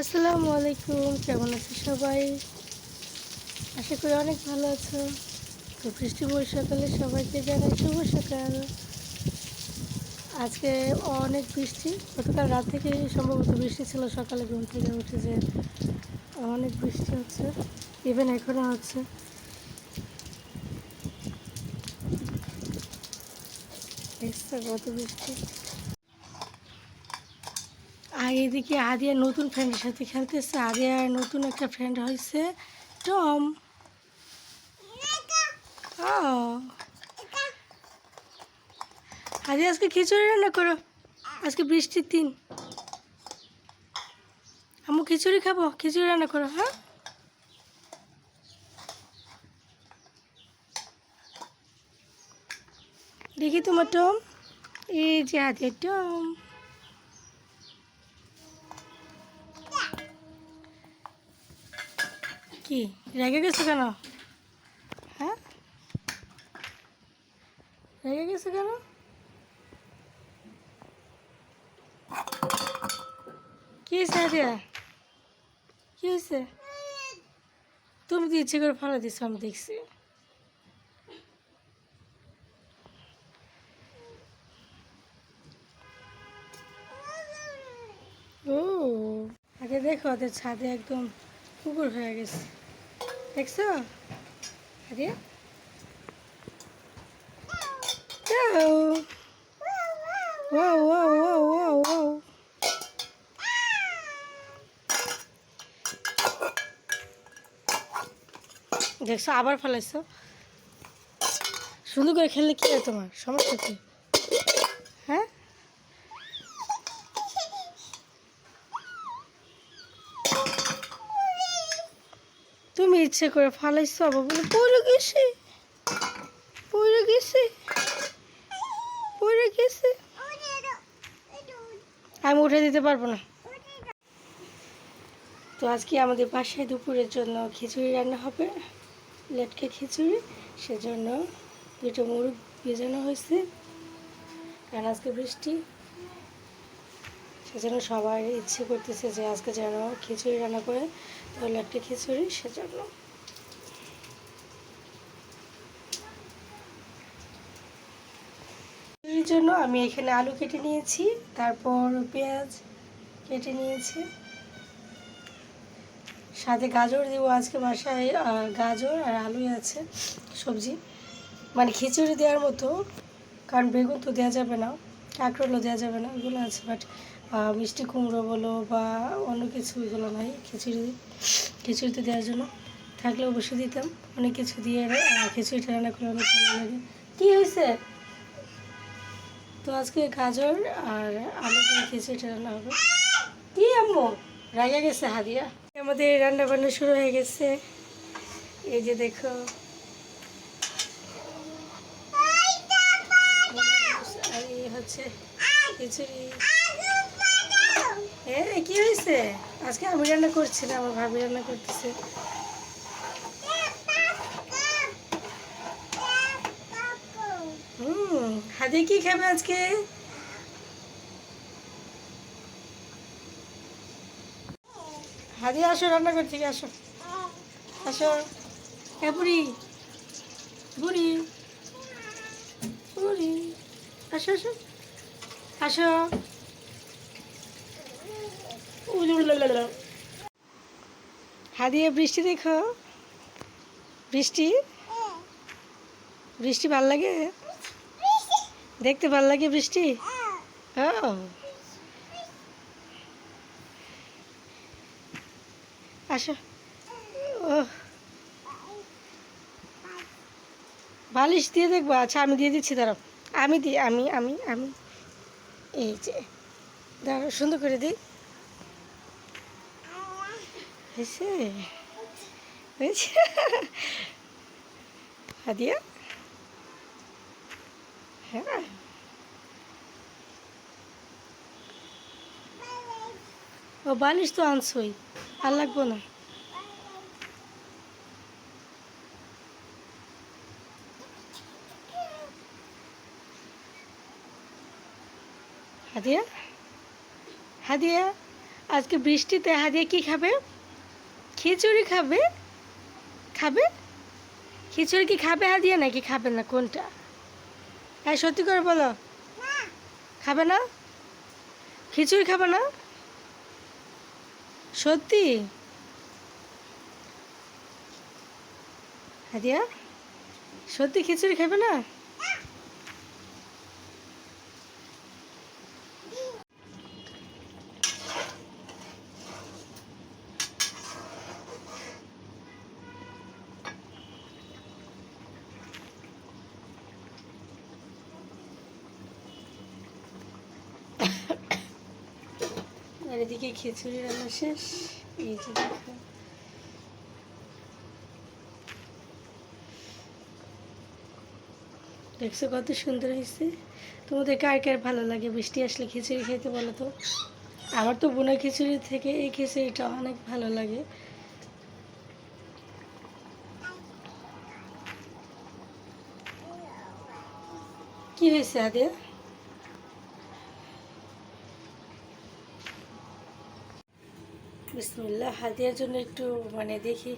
আসসালামু আলাইকুম, কেমন আছো সবাই? আশা করি অনেক ভালো আছো। তো বৃষ্টিময় সকালে সবাইকে জানাই শুভ সকাল। আজকে অনেক বৃষ্টি, গতকাল রাত থেকে সম্ভবত বৃষ্টি ছিল, সকালে ঘুম থেকে উঠে যে অনেক বৃষ্টি হচ্ছে ইভেন এখনও হচ্ছে। কত বৃষ্টি। আর এদিকে আদিয়া নতুন ফ্রেন্ডের সাথে খেলতেছে। আদিয়ার নতুন একটা ফ্রেন্ড হয়েছে। টম। ও। আজকে খিচুড়ি রান্না করো। আজকে বৃষ্টির দিন। আমু খিচুড়ি খাব? খিচুড়ি রান্না করো হ্যাঁ? দেখি তোমার টম। এই যে আদিয়ার টম। কি? রেগে গেছো কেন? হ্যাঁ? রেগে গেছো কেন? কি আরিয়া? কি হয়েছে? তুমি তো ইচ্ছে করে ফেলে দিছো, আমি দেখছি। ও, আগে দেখো, ওদের ছাদে একদম কুকুর হয়ে গেছে। দেখছ? দেখছ আবার ফেলাইছো। সুন্দর করে খেললে কি হয় তোমার? সমস্যা কি হ্যাঁ তুমি ইচ্ছে করে ফালাইছো আবার বলে, পড়ে গেছে। পড়ে গেছে। পড়ে গেছে। আমি উঠে দিতে পারব না। তো আজকে আমাদের বাসায় দুপুরের জন্য খিচুড়ি রান্না হবে, লেটকে খিচুড়ি, সেজন্য দুটো মুরগ ভেজানো হয়েছে। কারণ আজকে বৃষ্টি, সেজন্য সবাই ইচ্ছে করতেছে যে আজকে যেন খিচুড়ি রান্না করে একটা খিচুড়ি সেজন্য। খিচুড়ির জন্য আমি এখানে আলু কেটে নিয়েছি, তারপর পেঁয়াজ কেটে নিয়েছি। সাথে গাজর দেবো আজকে বাসায় গাজর আর আলুই আছে, সবজি। মানে খিচুড়ি দেওয়ার মতো, কারণ বেগুন তো দেওয়া যাবে না, কাঁকরোলও দেওয়া যাবে না ওগুলো আছে বাট মিষ্টি কুমড়ো বলো বা অন্য কিছু এগুলো নাই, খিচুড়ি, খিচুড়িতে দেওয়ার জন্য। থাকলে অবশ্যই দিতাম। অনেক কিছু দিয়ে খিচুড়িটা রান্না করে অনেক ভালো লাগে। কী হয়েছে? তো আজকে গাজর আর আলু দিয়ে খিচুড়িটা রান্না হবে। কি আম্মু? রাগে গেছে হাদিয়া? আমাদের রান্না বান্না শুরু হয়ে গেছে। এই যে দেখো। আর এই হচ্ছে খিচুড়ি। এ কি হয়েছে আজকে আমি রান্না করছি না, আমার ভাবি রান্না করতেছে। হুম হাদিয়া কি খাবে আজকে? হাদিয়া আসো, রান্না করতে আসো। আসো। এ, বুড়ি। বুড়ি। বুড়ি। আসো আসো। আসো। হাদিয়া বৃষ্টি দেখো। বৃষ্টি? বৃষ্টি ভালো লাগে? দেখতে ভালো লাগে বৃষ্টি? ও। আসো। ও। বালিশ দিয়ে দেখব। আচ্ছা আমি দিয়ে দিচ্ছি, দাঁড়াও। আমি দিই আমি আমি আমি। এই যে, দাঁড়াও, সুন্দর করে দিই। হাদিয়া? হ্যাঁ। ও বালিশ তো আনছই, আর লাগবো না। হাদিয়া? হাদিয়া? আজকে বৃষ্টিতে হাদিয়া কি খাবে? খিচুড়ি খাবে? খাবে? খিচুড়ি কি খাবে হাদিয়া নাকি খাবে না? কোনটা? হ্যাঁ সত্যি করে বলো। খাবে না? খিচুড়ি খাবে না? সত্যি? হাদিয়া? সত্যি খিচুড়ি খাবে না? এদিকে খিচুড়ি রান্না শেষ। এই যে দেখো। দেখছ কত সুন্দর হয়েছে? তোমাদের কার কার ভালো লাগে? বৃষ্টি আসলে খিচুড়ি খেতে বলো তো। আমার তো বোনা খিচুড়ি থেকে এই খিচুড়িটা অনেক ভালো লাগে। কি হয়েছে আদিয়া? বিসমুল্লাহ হাতিয়ার জন্য একটু মানে দেখি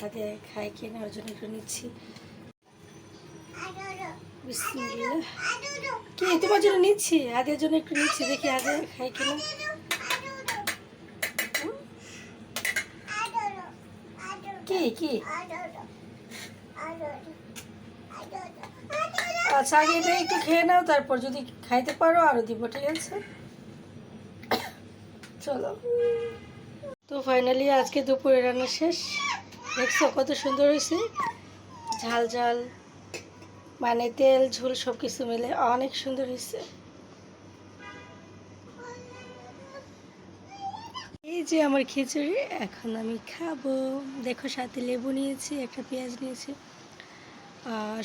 হাদিয়া খায় কিনা ওর জন্য একটু নিচ্ছি। বিসমুল্লাহ। কি, তোমার জন্য নিচ্ছি? হাদিয়ার জন্য একটু নিচ্ছি, দেখি হাদিয়া খায় কিনা? কি কি? আচ্ছা আগে এটা একটু খেয়ে নাও, তারপর যদি খাইতে পারো আরও দিব, ঠিক আছে? চলো। তো ফাইনালি আজকে দুপুরে রান্না শেষ। দেখছ কত সুন্দর হয়েছে? ঝাল ঝাল মানে তেল, ঝোল সব কিছু মিলে অনেক সুন্দর হয়েছে। এই যে আমার খিচুড়ি, এখন আমি খাব। দেখো সাথে লেবু নিয়েছি, একটা পেঁয়াজ নিয়েছি।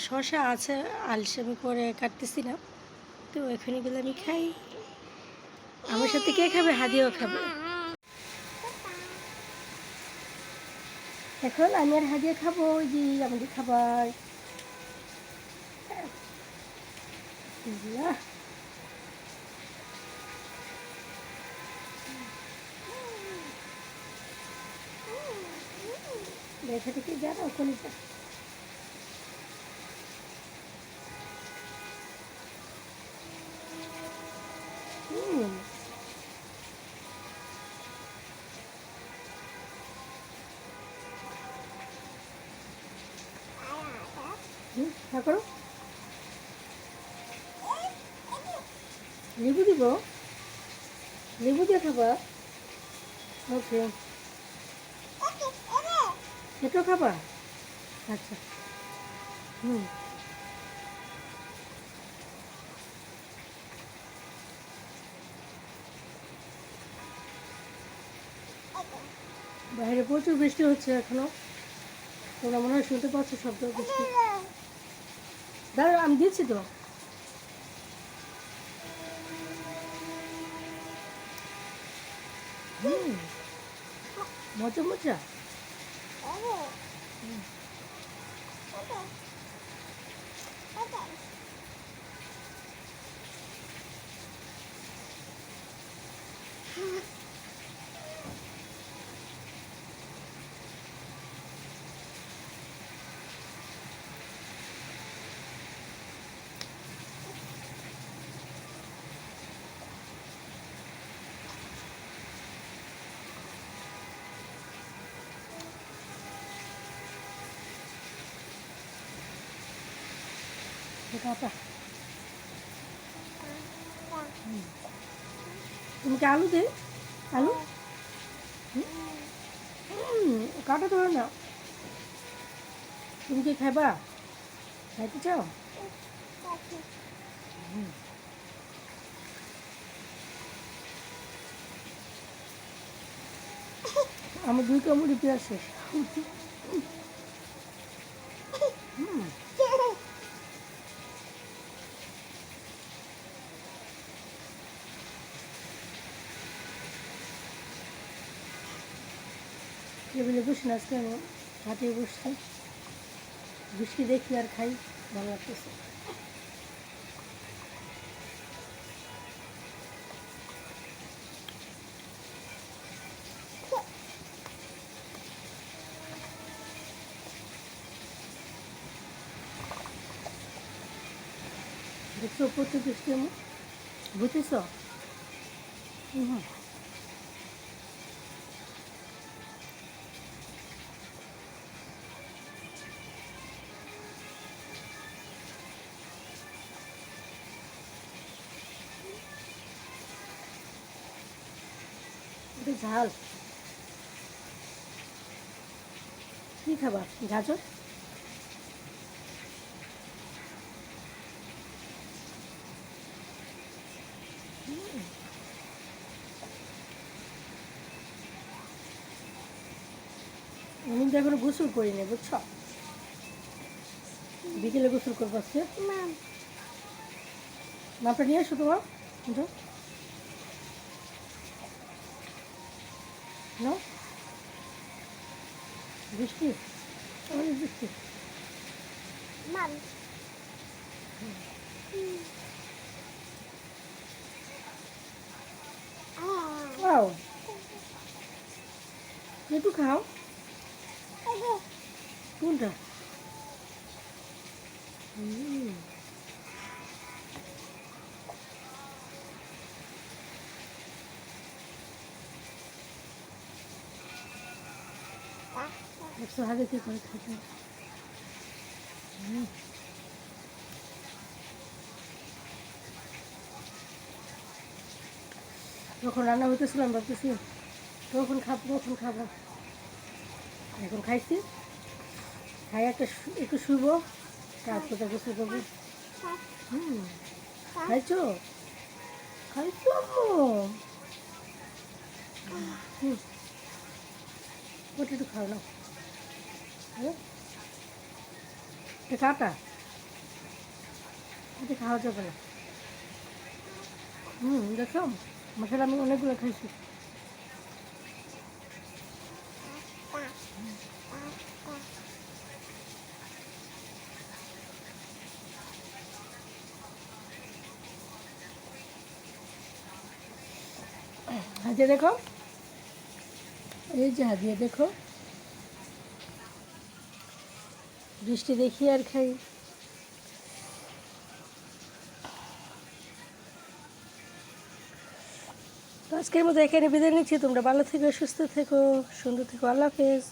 শশা আছে আলসামি করে কাটতেছি না। তো এখন গেলে আমি খাই। আমার সাথে কে খাবে? হাদিও খাবে। এখন আমি আর হাদিয়া খাব ওই যে আমাদের খাবার। দেখা থেকে জানো ওখানে যা হুম হুম, হ্যাঁ দিব? দিয়ে খাবা? ওকে। খাবা? আচ্ছা। হুম। বাইরে প্রচুর বৃষ্টি হচ্ছে এখনও। তোমরা মনে হয় শুনতে পাচ্ছ শব্দ বৃষ্টি। দাঁড়া আমি দিচ্ছি তো হুম মজা মজা কাটা তুমি কি আলু দে? আলু? কাটা ধরো না। তুমি কি খাইবা? খাইতে চাও। আমার দুই কামড়ি পেঁয়াজ শেষ। টেবিলে বসে না, আজকে আমি হাতে বসছি। বসে দেখি আর খাই, ভালো লাগতেছে। দেখছ, প্রত্যেক বুঝতেছ হুম। এটা ঝাল। কি খাবার? গাজর? আমি কিন্তু এখনও গোসল করিনি বুঝছ? বিকেলে গোসল করব আজকে? মাপটা নিয়ে আসো তোমার। বুঝো No? বৃষ্টি অনেক বৃষ্টি Mom. Wow. একটু খাও কোনটা হুম একশো কি করে খেতে যখন রান্না হইতেছিলাম, ভাবতেছি, তখন খাব তখন খাব। এখন খাইছি। খাই একটা একটু শুভ তারপর তাকে গোসল করব হুম। খাইছো? খাইছো আম্মু? একটু খাও না। হ্যাঁ এটা খাওয়া যাবে না। হুম, দেখো, মশলা আমি অনেকগুলো খাইছি। হাজিয়ে দেখো। এই যে হাজিয়ে দেখো। বৃষ্টি দেখি আর খাই। আজকের মতো এখানে বিদায় নিচ্ছি। তোমরা ভালো থেকো, সুস্থ থেকো, সুন্দর থেকো। আল্লাহ হাফেজ।